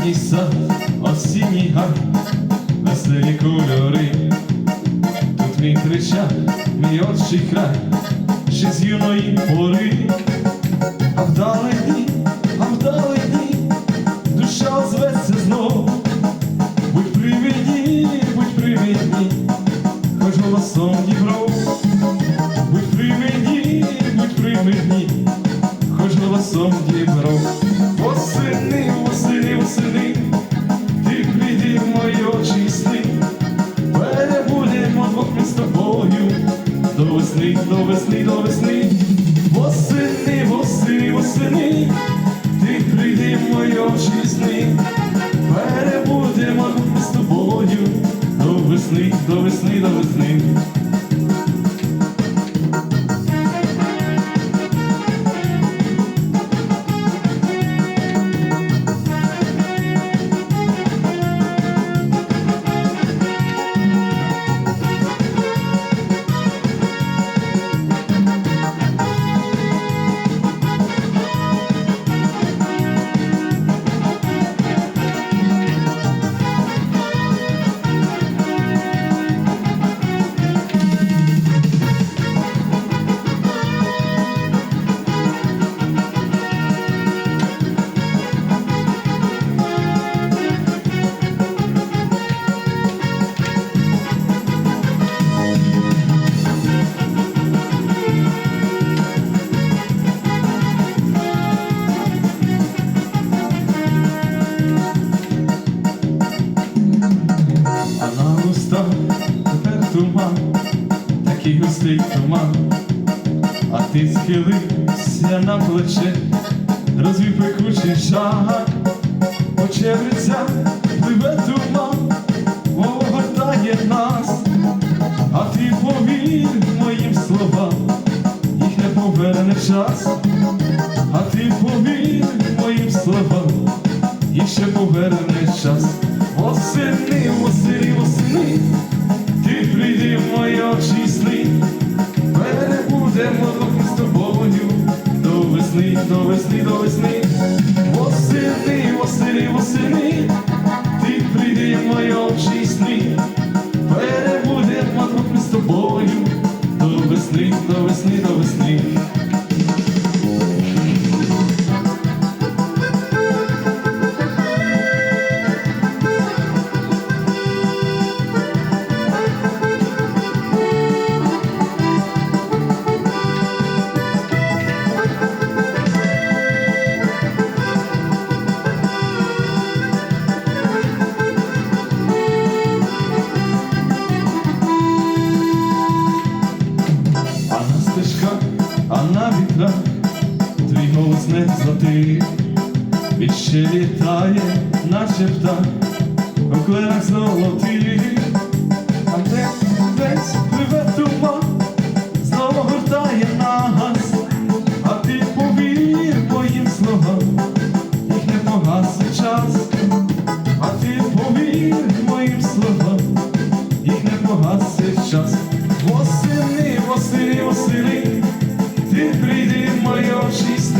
осінній сад, осінній гар, веселі кольори, тут мій кричав, мій отчий край, ще з юної пори, а вдалині, а вдалині. Весни, до весни, ти схилився на плече, розвів пекучий шаг, очевидця пливе туман, огортає нас, а ти повір моїм словам, їх не поверне час, а ти повір моїм словам, їх ще поверне час. Восени, восени, до весни, до весни. Восени, восени, восени, ти прийди в мої очі сни, перебудемо ми з тобою до весни, до весни, до весни. На твій голос не злотий, він ще літає, наче птах, у золотих, а де десь пливе туман, знову гортає нас, а ти повір моїм словам, їх не погасить час, а ти повір моїм словам їх не погасить час. Восени, восени, восени, ти прийди